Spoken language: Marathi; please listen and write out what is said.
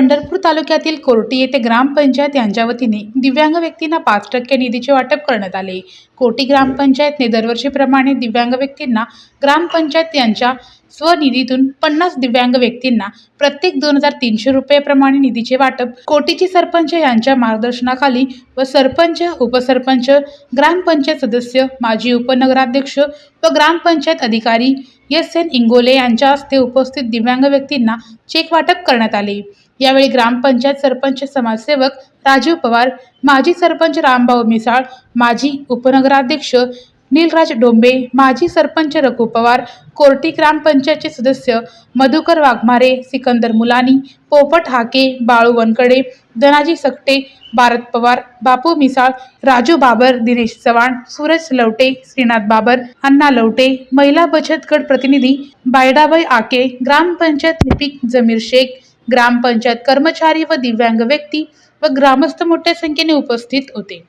पंढरपूर तालुक्यातील कोर्टी येथे ग्रामपंचायत यांच्या वतीने दिव्यांग व्यक्तींना पाच टक्के निधीचे वाटप करण्यात आले. कोटी ग्रामपंचायतने दरवर्षीप्रमाणे दिव्यांग व्यक्तींना ग्रामपंचायत यांच्या स्वनिधीतून पन्नास दिव्यांग व्यक्तींना प्रत्येक दोन हजार तीनशे रुपयाप्रमाणे निधीचे वाटप कोटीची सरपंच यांच्या मार्गदर्शनाखाली व सरपंच उपसरपंच ग्रामपंचायत सदस्य माजी उपनगराध्यक्ष व ग्रामपंचायत अधिकारी एस एन इंगोले यांच्या हस्ते उपस्थित दिव्यांग व्यक्तींना चेक वाटप करण्यात आले. यावेळी ग्रामपंचायत सरपंच समाजसेवक राजीव पवार माजी सरपंच रामभाऊ मिसाळ माजी उपनगराध्यक्ष नीलराज डोंबे माजी सरपंच रघु पवार कोर्टी ग्रामपंचायतचे सदस्य मधुकर वाघमारे सिकंदर मुलानी पोपट हाके बाळू वनकडे धनाजी सकटे भारत पवार बापू मिसाळ राजू बाबर दिनेश चव्हाण सूरज लवटे श्रीनाथ बाबर अण्णा लवटे महिला बचत गट प्रतिनिधी बायडाबाई आके ग्रामपंचायत लिपिक जमीर शेख ग्रामपंचायत कर्मचारी व दिव्यांग व्यक्ती व ग्रामस्थ मोठ्या संख्येने उपस्थित होते.